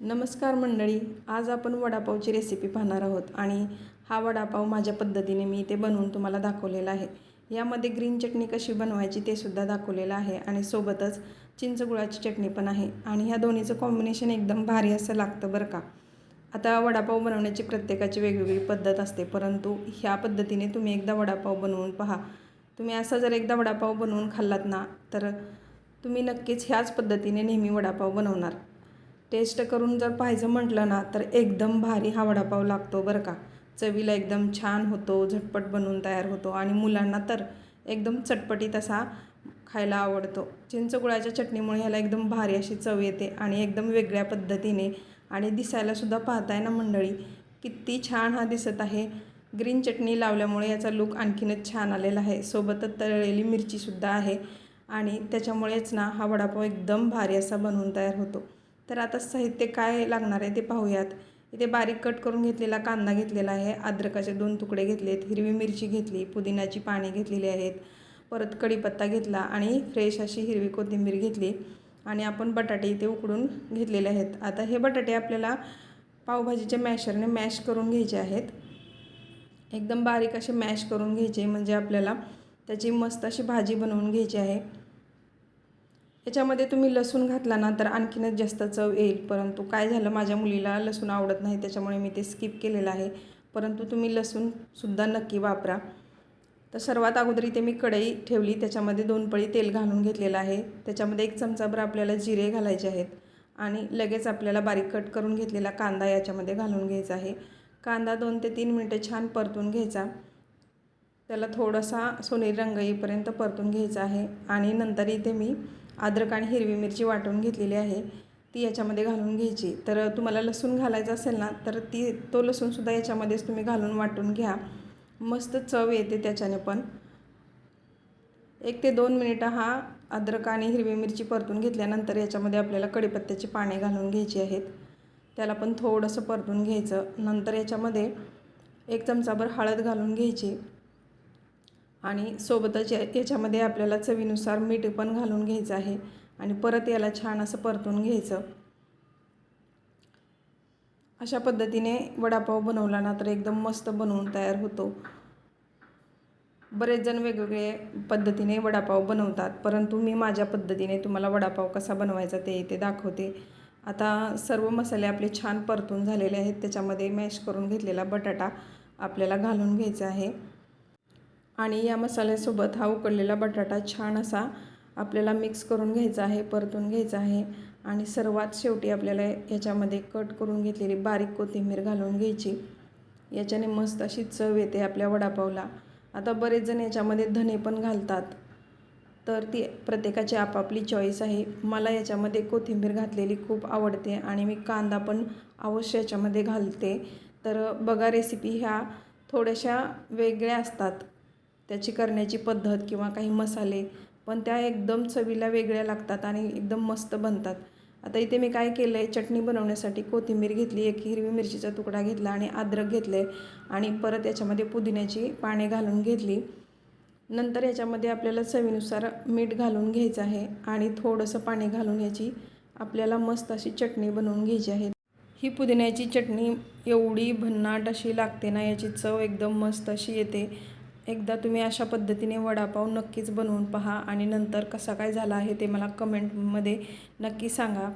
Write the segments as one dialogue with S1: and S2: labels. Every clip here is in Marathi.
S1: नमस्कार मंडळी आज आपण वडापावची रेसिपी पाहणार आहोत आणि हा वडापाव माझ्या पद्धतीने मी ते बनवून तुम्हाला दाखवलेला आहे. यामध्ये ग्रीन चटणी कशी बनवायची ते सुद्धा दाखवलेलं आहे आणि सोबतच चिंचगुळाची चटणी पण आहे आणि ह्या दोन्हीचं कॉम्बिनेशन एकदम भारी असं लागतं बरं का. आता वडापाव बनवण्याची प्रत्येकाची वेगवेगळी पद्धत असते परंतु ह्या पद्धतीने तुम्ही एकदा वडापाव बनवून पहा. तुम्ही असा जर एकदा वडापाव बनवून खाल्लात ना तर तुम्ही नक्कीच ह्याच पद्धतीने नेहमी वडापाव बनवणार. टेस्ट करून जर पाहायचं म्हटलं ना तर एकदम भारी हा वडापाव लागतो बरं का. चवीला एकदम छान होतो झटपट बनवून तयार होतो आणि मुलांना तर एकदम चटपटीत असा खायला आवडतो. चिंचगुळाच्या चटणीमुळे ह्याला एकदम भारी अशी चव येते आणि एकदम वेगळ्या पद्धतीने आणि दिसायलासुद्धा पाहताय ना मंडळी किती छान हा दिसत आहे. ग्रीन चटणी लावल्यामुळे याचा लुक आणखीनच छान आलेला आहे. सोबतच तळलेली मिरचीसुद्धा आहे आणि त्याच्यामुळेच ना हा वडापाव एकदम भारी असा बनवून तयार होतो. तर आता साहित्य काय लागणार आहे ते पाहूयात. इथे बारीक कट करून घेतलेला कांदा घेतलेला आहे. अद्रकाचे दोन तुकडे घेतलेत. हिरवी मिरची घेतली पुदिनाची पाने घेतलेली आहेत. परत कढीपत्ता घेतला आणि फ्रेश अशी हिरवी कोथिंबीर घेतली. आणि आपण बटाटे इथे उकडून घेतलेले आहेत. आता हे बटाटे आपल्याला पावभाजीच्या मॅशरने मॅश करून घ्यायचे आहेत. एकदम बारीक असे मॅश करून घ्यायचे म्हणजे आपल्याला त्याची मस्त अशी भाजी बनवून घ्यायची आहे. याच्यामध्ये तुम्ही लसूण घातला ना तर आणखीनच जास्त चव येईल. परंतु काय झालं माझ्या मुलीला लसूण आवडत नाही त्याच्यामुळे मी ते स्किप केलेलं आहे. परंतु तुम्ही लसूणसुद्धा नक्की वापरा. तर सर्वात अगोदर इथे मी कढई ठेवली. त्याच्यामध्ये दोन पळी तेल घालून घेतलेलं आहे. त्याच्यामध्ये एक चमचाभर आपल्याला जिरे घालायचे आहेत. आणि लगेच आपल्याला बारीक कट करून घेतलेला कांदा याच्यामध्ये घालून घ्यायचा आहे. कांदा दोन ते तीन मिनटं छान परतून घ्यायचा. त्याला थोडासा सोनेरी रंग येईपर्यंत परतून घ्यायचा आहे. आणि नंतर इथे मी अद्रक आणि हिरवी मिरची वाटून घेतलेली आहे. ती याच्यामध्ये घालून घ्यायची. तर तुम्हाला लसूण घालायचं असेल ना तर ती तो लसूणसुद्धा याच्यामध्येच तुम्ही घालून वाटून घ्या. मस्त चव येते त्याच्याने पण. एक ते दोन मिनिटं हा अद्रक आणि हिरवी मिरची परतून घेतल्यानंतर याच्यामध्ये आपल्याला कढीपत्त्याची पाने घालून घ्यायची आहेत. त्याला पण थोडंसं परतून घ्यायचं. नंतर याच्यामध्ये एक चमचाभर हळद घालून घ्यायची. आणि सोबतच या याच्यामध्ये आपल्याला चवीनुसार मीठ पण घालून घ्यायचं आहे आणि परत याला छान असं परतून घ्यायचं. अशा पद्धतीने वडापाव बनवला ना तर एकदम मस्त बनवून तयार होतो. बरेच जण वेगवेगळे पद्धतीने वडापाव बनवतात परंतु मी माझ्या पद्धतीने तुम्हाला वडापाव कसा बनवायचा ते इथे दाखवते. आता सर्व मसाले आपले छान परतून झालेले आहेत त्याच्यामध्ये मॅश करून घेतलेला बटाटा आपल्याला घालून घ्यायचा आहे. आणि या मसाल्यासोबत हा उकडलेला बटाटा छान असा आपल्याला मिक्स करून घ्यायचा आहे परतून घ्यायचा आहे. आणि सर्वात शेवटी आपल्याला याच्यामध्ये कट करून घेतलेली बारीक कोथिंबीर घालून घ्यायची. याच्याने मस्त अशी चव येते आपल्या वडापावला. आता बरेच जण याच्यामध्ये धने पण घालतात. तर ती प्रत्येकाची आपापली चॉईस आहे. मला याच्यामध्ये कोथिंबीर घातलेली खूप आवडते आणि मी कांदा पण अवश्य याच्यामध्ये घालते. तर बघा रेसिपी ह्या थोड्याशा वेगळ्या असतात. त्याची करण्याची पद्धत किंवा काही मसाले पण त्या एकदम चवीला वेगळ्या लागतात आणि एकदम मस्त बनतात. आता इथे मी काय केलं आहे चटणी बनवण्यासाठी कोथिंबीर घेतली एक हिरवी मिरचीचा तुकडा घेतला आणि अद्रक घेतलं आहे आणि परत याच्यामध्ये पुदिन्याची पाने घालून घेतली. नंतर याच्यामध्ये आपल्याला चवीनुसार मीठ घालून घ्यायचं आहे आणि थोडंसं पाणी घालून याची आपल्याला मस्त अशी चटणी बनवून घ्यायची आहे. ही पुदिन्याची चटणी एवढी भन्नाट अशी लागते ना याची चव एकदम मस्त अशी येते. एकदा तुम्ही अशा पद्धतीने वडापाव नक्कीच बनवून पहा आणि नंतर कसा काय झाला आहे ते मला कमेंटमध्ये नक्की सांगा.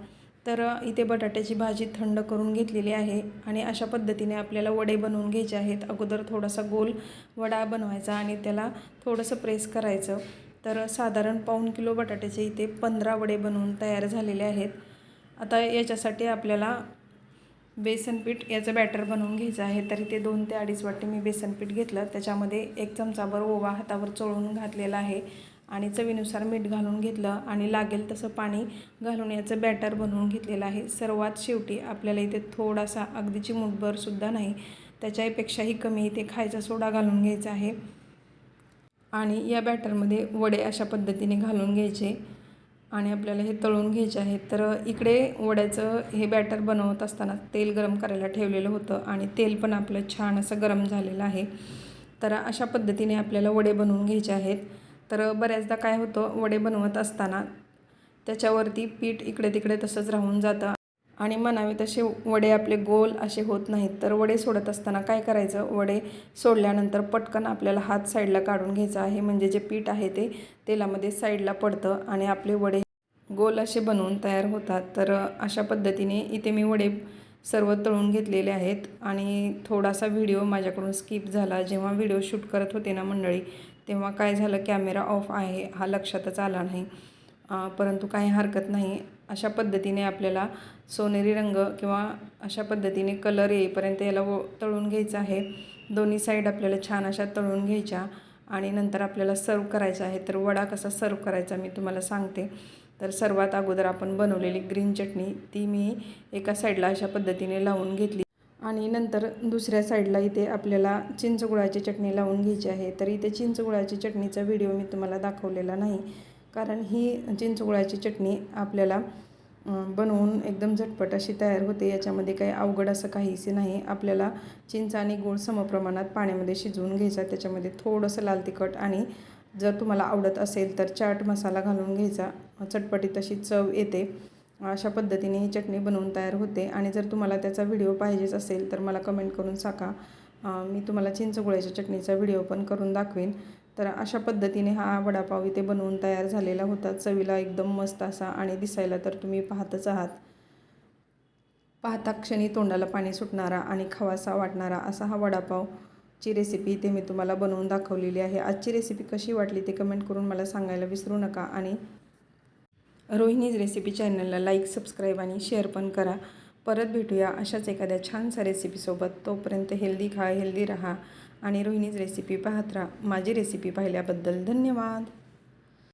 S1: तर इथे बटाट्याची भाजी थंड करून घेतलेली आहे आणि अशा पद्धतीने आपल्याला वडे बनवून घ्यायचे आहेत. अगोदर थोडासा गोल वडा बनवायचा आणि त्याला थोडंसं प्रेस करायचं. तर साधारण पाऊण किलो बटाट्याचे इथे पंधरा वडे बनवून तयार झालेले आहेत. आता याच्यासाठी आपल्याला बेसनपीठ याचं बॅटर बनवून घ्यायचं आहे. तरी ते दोन ते अडीच वाटी मी बेसनपीठ घेतलं. त्याच्यामध्ये एक चमचाभर ओवा हातावर चोळून घातलेला आहे. आणि चवीनुसार मीठ घालून घेतलं. आणि लागेल तसं पाणी घालून याचं बॅटर बनवून घेतलेलं आहे. सर्वात शेवटी आपल्याला इथे थोडासा अगदीची मुठभरसुद्धा नाही. त्याच्यापेक्षाही कमी इथे खायचा सोडा घालून घ्यायचा आहे. आणि या बॅटरमध्ये वडे अशा पद्धतीने घालून घ्यायचे. आणि आपल्याला हे तळून घ्यायचे आहेत. तर इकडे वड्याचं हे बॅटर बनवत असताना तेल गरम करायला ठेवलेलं होतं आणि तेल पण आपलं छान असं गरम झालेलं आहे. तर अशा पद्धतीने आपल्याला वडे बनवून घ्यायचे आहेत. तर बऱ्याचदा काय होतं वडे बनवत असताना त्याच्यावरती पीठ इकडे तिकडे तसंच राहून जातं आणि म्हणावे तसे वडे आपले गोल असे होत नाहीत. तर वडे सोडत असताना काय करायचं? वडे सोडल्यानंतर पटकन आपल्याला हात साईडला काढून घ्यायचा आहे. म्हणजे जे पीठ आहे ते तेलामध्ये साईडला पडतं आणि आपले वडे गोल असे बनवून तयार होतात. तर अशा पद्धतीने इथे मी वडे सर्व तळून घेतलेले आहेत. आणि थोडासा व्हिडिओ माझ्याकडून स्किप झाला. जेव्हा व्हिडिओ शूट करत होते ना मंडळी तेव्हा काय झालं? कॅमेरा ऑफ आहे. हा लक्षातच आला नाही. परंतु काही हरकत नाही. अशा पद्धतीने आपल्याला सोनेरी रंग किंवा अशा पद्धतीने कलर येईपर्यंत याला व तळून घ्यायचं आहे. दोन्ही साईड आपल्याला छान अशा तळून घ्यायच्या आणि नंतर आपल्याला सर्व करायचा आहे. तर वडा कसा सर्व करायचा मी तुम्हाला सांगते. तर सर्वात अगोदर आपण बनवलेली ग्रीन चटणी ती मी एका साईडला अशा पद्धतीने लावून घेतली. आणि नंतर दुसऱ्या साईडला इथे आपल्याला चिंचगुळाची चटणी लावून घ्यायची आहे. तर इथे चिंचगुळाची चटणीचा व्हिडिओ मी तुम्हाला दाखवलेला नाही. कारण ही चिंचगुळाची चटणी आपल्याला बनवून एकदम झटपट अशी तयार होते. याच्यामध्ये काही अवघड असं काहीसे नाही. आपल्याला चिंच आणि गूळ समप्रमाणात पाण्यामध्ये शिजवून घ्यायचा. त्याच्यामध्ये थोडंसं लाल तिखट आणि जर तुम्हाला आवडत असेल तर चाट मसाला घालून घ्यायचा. चटपटीत अशी चव येते. अशा पद्धतीने ही चटणी बनवून तयार होते. आणि जर तुम्हाला त्याचा व्हिडिओ पाहिजेच असेल तर मला कमेंट करून सांगा. मी तुम्हाला चिंचगुळ्याच्या चटणीचा व्हिडिओ पण करून दाखवेन. तर अशा पद्धतीने हा वडापाव इथे बनवून तयार झालेला होता. चवीला एकदम मस्त असा आणि दिसायला तर तुम्ही पाहतच आहात. पाहता क्षणी तोंडाला पाणी सुटणारा आणि खवासा वाटणारा असा हा वडापावची रेसिपी इथे मी तुम्हाला बनवून दाखवलेली आहे. आजची रेसिपी कशी वाटली ते कमेंट करून मला सांगायला विसरू नका आणि रोहिणीज रेसिपी चॅनलला लाईक सबस्क्राईब आणि शेअर पण करा. परत भेटूया अशाच एखाद्या छानसा रेसिपीसोबत तोपर्यंत हेल्दी खा हेल्दी राहा. आणि रोहिणीज रेसिपी पाहत राहा. माझी रेसिपी पाहिल्याबद्दल धन्यवाद.